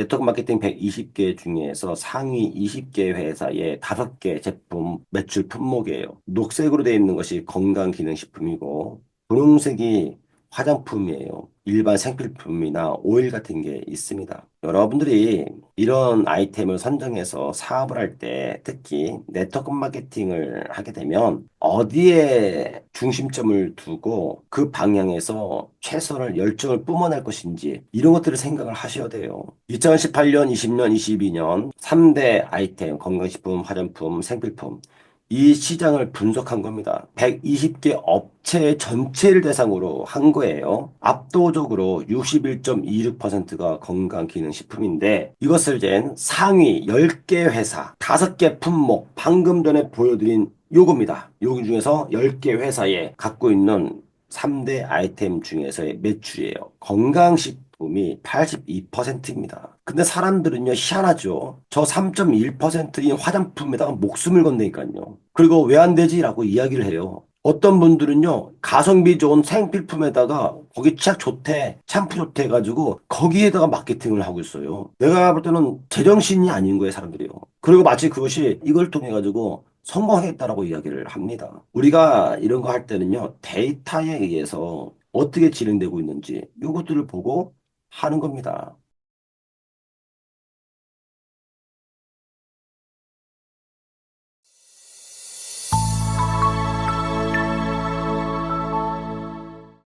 네트워크 마케팅 120개 중에서 상위 20개 회사의 5개 제품 매출 품목이에요. 녹색으로 되어 있는 것이 건강기능식품이고 분홍색이 화장품이에요. 일반 생필품이나 오일 같은 게 있습니다. 여러분들이 이런 아이템을 선정해서 사업을 할 때 특히 네트워크 마케팅을 하게 되면 어디에 중심점을 두고 그 방향에서 최선을 열정을 뿜어낼 것인지 이런 것들을 생각을 하셔야 돼요. 2018년, 20년, 22년 3대 아이템 건강식품, 화장품, 생필품 이 시장을 분석한 겁니다. 120개 업체 전체를 대상으로 한 거예요. 압도적으로 61.26%가 건강기능식품인데 이것을 이제 상위 10개 회사, 5개 품목, 방금 전에 보여드린 요겁니다. 여기 중에서 10개 회사에 갖고 있는 3대 아이템 중에서의 매출이에요. 건강식품이 82%입니다. 근데 사람들은요, 희한하죠. 저 3.1%인 화장품에다가 목숨을 건다니까요. 그리고 왜 안 되지? 라고 이야기를 해요. 어떤 분들은요, 가성비 좋은 생필품에다가 거기 치약 좋대, 샴푸 좋대 해가지고 거기에다가 마케팅을 하고 있어요. 내가 볼 때는 제정신이 아닌 거예요, 사람들이요. 그리고 마치 그것이 이걸 통해가지고 성공하겠다라고 이야기를 합니다. 우리가 이런 거 할 때는요, 데이터에 의해서 어떻게 진행되고 있는지 이것들을 보고 하는 겁니다.